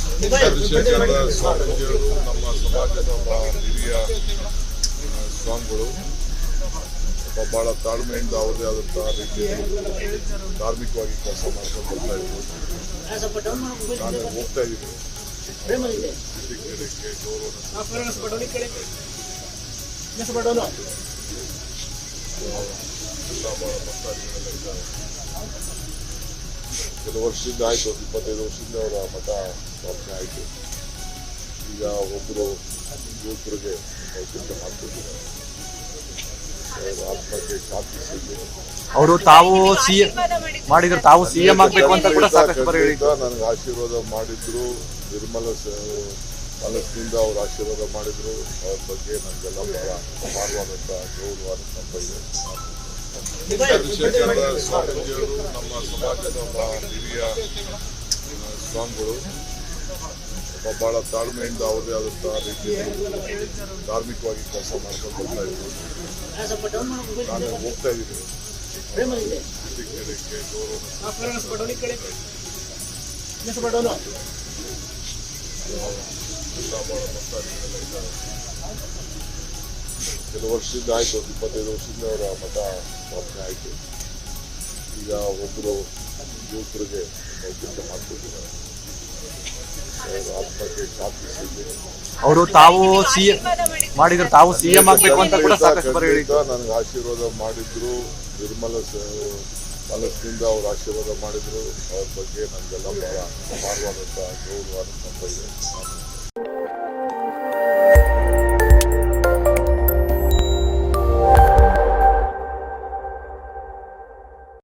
ಚಂದ್ರಶೇಖರ ಸ್ವಾಮೀಜಿಯವರು ನಮ್ಮ ಸಮಾಜದ ಒಬ್ಬ ಹಿರಿಯ ಸ್ವಾಮಿಗಳು, ಒಬ್ಬ ಬಹಳ ತಾಳ್ಮೆಯಿಂದ ಅವರದೇ ಆದಂತಹ ರೀತಿಯಲ್ಲಿ ಧಾರ್ಮಿಕವಾಗಿ ಕೆಲಸ ಮಾಡ್ಕೊಂಡು ಬರ್ತಾ ಇದ್ರು. ಹೋಗ್ತಾ ಇದ್ದೀನಿ. ಕೆಲವು ವರ್ಷದಿಂದ ಆಯಿತು ಒಂದು ಇಪ್ಪತ್ತೈದು ವರ್ಷದಿಂದ ಅವರ ಮತ ಸ್ಥಾಪನೆ ಆಯಿತು ಈಗ ಒಬ್ಬರು ಯುವಕರಿಗೆ ಕೆಲಸ ಮಾಡ್ತಿದ್ದಾರೆ ಅವರ ಆತ್ಮಕ್ಕೆ ಶಾಂತಿ ಸಿಗಲಿ ಅವರು ತಾವು ಸಿ ಮಾಡಿದ್ರು ತಾವು ಸಿಎಂ ಆಗ್ಬೇಕು ಅಂತ ಕೂಡ ಸಾಕಷ್ಟು ಬರೀ ನನಗೆ ಆಶೀರ್ವಾದ ಮಾಡಿದ್ರು ನಿರ್ಮಲ ಸ- ಮನಸ್ಸಿನಿಂದ ಅವ್ರ ಆಶೀರ್ವಾದ ಮಾಡಿದ್ರು ಅವ್ರ ಬಗ್ಗೆ ನನಗೆಲ್ಲ ಬಹಳ ಅಪಾರವಾದಂಥ ಗೌರವ ನಂಬ ಇದೆ ಸ್ವಾಮೀಜಿಯವರು ನಮ್ಮ ಸಮಾಜದ ಒಬ್ಬ ಹಿರಿಯ ಸ್ವಾಮಿಗಳು ಬಹಳ ತಾಳ್ಮೆಯಿಂದ ಅವರೇ ಆದಂತಹ ರೀತಿಯಲ್ಲಿ ಧಾರ್ಮಿಕವಾಗಿ ಕೆಲಸ ಮಾಡ್ಕೊಂಡು ಬರ್ತಾ ನಾನು ಹೋಗ್ತಾ ಇದ್ದೀನಿ ಗೌರವ ಕೆಲವು ವರ್ಷದಿಂದ ಆಯಿತು ಒಂದು ಇಪ್ಪತ್ತೈದು ವರ್ಷದಿಂದ ಅವರ ಮಠ ಸ್ಥಾಪನೆ ಆಯಿತು ಈಗ ಒಬ್ಬರು ಯುವಕರಿಗೆ ಕೆಲಸ ಮಾಡ್ತಿದ್ದಾರೆ ಅವರ ಆತ್ಮಕ್ಕೆ ಶಾಂತಿ ಸಿಗಲಿ ಅವರು ತಾವು ಸಿಎಂ ಮಾಡಿದ್ರು ತಾವು ಸಿಎಂ ಆಗ್ಬೇಕು ಅಂತ ಕೂಡ ಸಾಕಷ್ಟು ಬರೀ ಹೇಳಿದ್ರು ನನಗೆ ಆಶೀರ್ವಾದ ಮಾಡಿದ್ರು ನಿರ್ಮಲ ಸ- ಮನಸ್ಸಿನಿಂದ ಅವ್ರ ಆಶೀರ್ವಾದ ಮಾಡಿದ್ರು ಅವ್ರ ಬಗ್ಗೆ ನನಗೆಲ್ಲ ಬಹಳ ಅಪಾರವಾದಂಥ ಗೌರವ